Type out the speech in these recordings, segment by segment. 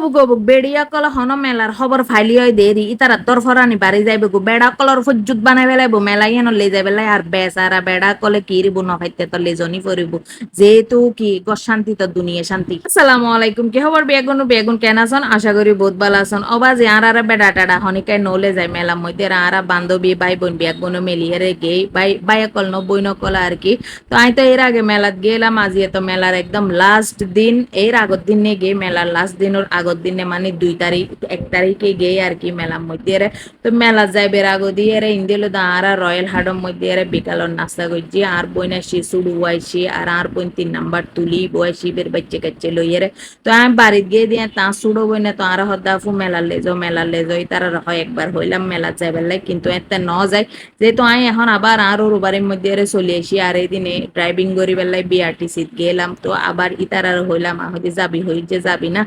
অবুক অবুক বেড়িয়া call হন মেলার খবর ফাইলি হয় দেরি। ইতারা তোর ফরানি বাড়ি যাইবে গো বেড়া কলর ফজ্জুত বানাই বেলাইব মেলাই এন লে যাই বেলাই আর বেচারা বেড়া কলে কি রিব, নখাইতে তো লেজনি পরিব। যেহেতু কি গ শান্তি তো দুনিয়া শান্তি। আসসালামু আলাইকুম, কি খবর বেগুন? বেগুন কেন আছেন? আশা করি বহুত ভালো আছেন। অবাজে আর আর বেড়া টাড়া, হনিকাই নলে যায় মেলা মধ্যে আর বান্ধবী ভাই বোন বেগুন মেলিয়ে রে গে বাই বাই কল ন বই নকল আর কি। তো আমি তো এর আগে মেলাত গেলাম আজিয়ে তো মেলার একদম লাস্ট দিন। এর আগর দিনে গে, মেলার লাস্ট দিনের আগর দিনে মানে দুই তারিখ এক তারিখে গিয়ে আর কি মেলার মধ্যে রে তো মেলা যাইবের আগো দিয়ে রে ইন্দিলো আর রয়্যাল হাডম মধ্যে রে বিকালর নাস্তা করছি আর বইনা সি সুড়ু আইসি আর আর বইন তিন নাম্বার তুলি বয়সি বের বাচ্চা কাচ্চে লইয়ে রে তো আমি বাড়িত গিয়ে দিয়ে, তা সুড়ো বইনা তো আর হদ্দা ফু মেলার লেজো মেলার লেজো তারা হয় একবার হইলাম মেলা যাইবার লাই কিন্তু এতে ন যায় যেহেতু আমি এখন আবার আরও রোবারের মধ্যে রে চলে আসি আর এই দিনে ড্রাইভিং করি বেলায় বিআরটিসিত গেলাম তো আবার ইতার আর হইলাম আহদি যাবি হই যে যাবি না।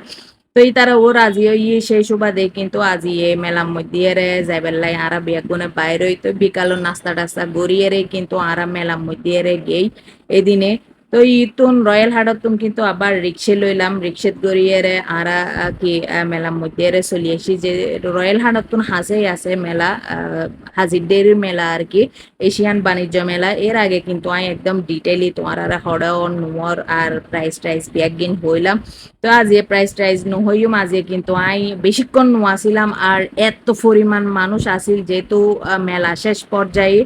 তো এই তারা ওর রাজি ইয়ে সেই সুবাদে কিন্তু আজি এ মেলার মধ্যে রে যাইবেলাই আরা বেগুনে বাইরে তো বিকালো নাস্তা টাস্তা গড়িয়ে রে কিন্তু আরা মেলার মধ্যে রে গেই, এদিনে তো ইতুন রয়্যাল হাটতুন কিন্তু আবার রিক্সে লইলাম রিক্সেত গড়িয়ে রে আরা কি মেলার মধ্যে চলি আসি যে রয়্যাল হাটতুন হাজেই আছে মেলা হাজির ডেরির মেলা আর কি, এশিয়ান বাণিজ্য মেলা। এর আগে কিন্তু আমি একদম ডিটেইলি তোমার আর হড়ন নুমর আর প্রাইস টাইস একদিন হইলাম। তো আজ এ প্রাইস টাইস নহইও মাঝে কিন্তু আই বেশিক্ষণ নোয়াছিলাম আর এত পরিমাণ মানুষ আসিল যেহেতু মেলা শেষ পর্যায়ে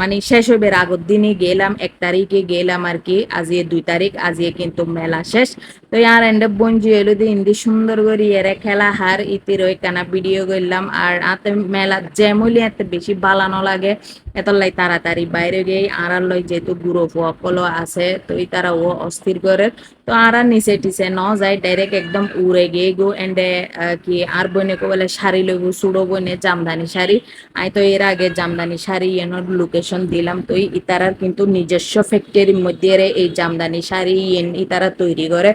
মানে শেষ হইবার আগর দিনে গেলাম, এক তারিখে গেলাম আর কি। আজি দুই তারিখ, আজিয়ে কিন্তু মেলা শেষ। তো ইয়ার এন্ড বঞ্জি এলো দিয়ে ইন্দি সুন্দর করে এরা খেলা হার ইতির ওই কানা ভিডিও করলাম। আর আতে মেলা জ্যামলি এত বেশি বালানো লাগে। এত লাই তাড়াতাড়ি বাইরে গিয়ে আড়ার লই যেহেতু গুঁড়ো গুরু ফুয়াকলো আছে, তো তারা ও অস্থির করে। তো আর নিচে টিচে ন যায় ডাইরেক্ট একদম উড়ে গিয়ে গো এন্ডে কি আর বইনে কো বলে শাড়ি লইব সুড়ো বইনে জামদানি শাড়ি। আই তো এর আগে জামদানি শাড়ি এনোর লোকেশন দিলাম, তো ইতারার কিন্তু নিজস্ব ফ্যাক্টরির মধ্যে এই জামদানি শাড়ি ইতারা তৈরি করে।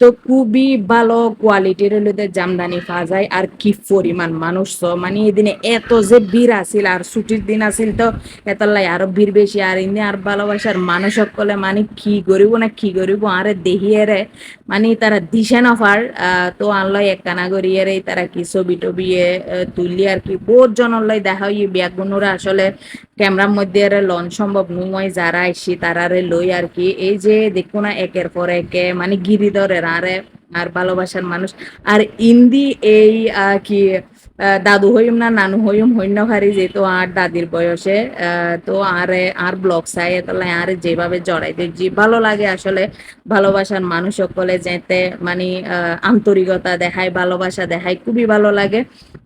তো খুবই ভালো কোয়ালিটির হলে জামদানি পাওয়া যায় আর কি পরিমাণ মানুষ তো। মানে এদিনে এত যে ভিড় আছিল আর ছুটির দিন আছিল তো, এত লাই আরও ভিড় বেশি। আর ইনি আর ভালোবাসার মানুষ সকলে মানে কি করিব না কি করিব, আরে দেখিয়ে রে মানে তারা দিশে নফার তো আনলয় এক কানা করিয়ে রে তারা কি ছবি টবি তুললি আর কি। বহুত জনলয় দেখা হয় ব্যাগগুনোরা আসলে ক্যামেরার মধ্যে আরে লন সম্ভব নুময় যারা আইসি তারারে লই আর কি। এই যে দেখো না, একের পর একে মানে গিরিধরের আরে আর ভালোবাসার মানুষ। আর ইন্দি এই কি দাদু হইম না নানু হইম হইন্য ভারি যেহেতু আর দাদির বয়সে তো আর আর ব্লগ চাই তাহলে আর যেভাবে জড়াই দেখছি ভালো লাগে আসলে ভালোবাসার মানুষ সকলে যেতে মানে আন্তরিকতা দেখায়, ভালোবাসা দেখায়, খুবই ভালো লাগে।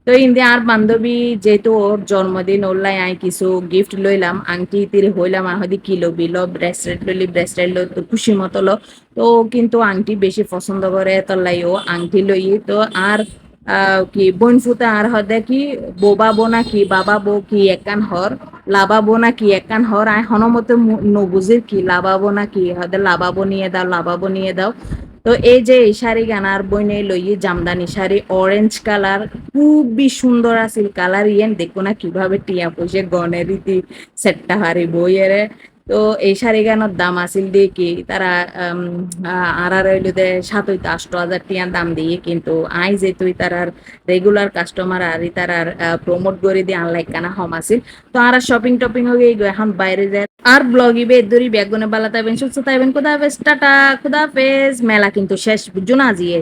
তো ইন্দি আর বান্ধবী যেহেতু ওর জন্মদিন ওরলাই আই কিছু গিফট লইলাম, আংটি তিরে হইলাম আহদি কিলো বিলো ব্রেসলেট লইলি ব্রেসলেট লো তো খুশি মতো লো। তো কিন্তু আংটি বেশি পছন্দ করে তলাই ও আংটি লই। তো আর কি বোন ফুতে আর হদে কি, বোবা বোনা কি, বাবা বউ কি একান হর লাবাবো না কি একান হর আয় হনমতে নবুজির কি লাবাবো না কি, হদে লাবাবো নিয়ে দাও লাবাবো নিয়ে দাও। তো এই যে এই শাড়ি গানার বইনে লইয়ে জামদানি শাড়ি অরেঞ্জ কালার খুবই সুন্দর আছিল কালার ইয়েন দেখো না কীভাবে টিয়া পয়সে গনের রীতি, সেটটা হারি বইয়েরে তো এই শাড়ি গানোর দাম আছিল দিয়ে কি তারা আর আর হইল দে সাত হইতে আষ্ট হাজার টিয়ার দাম দিয়ে কিন্তু আই যে তুই তারার রেগুলার কাস্টমার আর তারার প্রমোট করে দিয়ে আনলাইক কানা হম আছিল। তো আর শপিং টপিং হয়ে এখন বাইরে যায়। আর ব্লগ ইবে দরি ব্যাগুনে বালা তাইবেন সুস্থ তাইবেন খুদা হাফেজ, টাটা হাফেজ, মেলা কিন্তু শেষ বুঝছ না আজিয়ে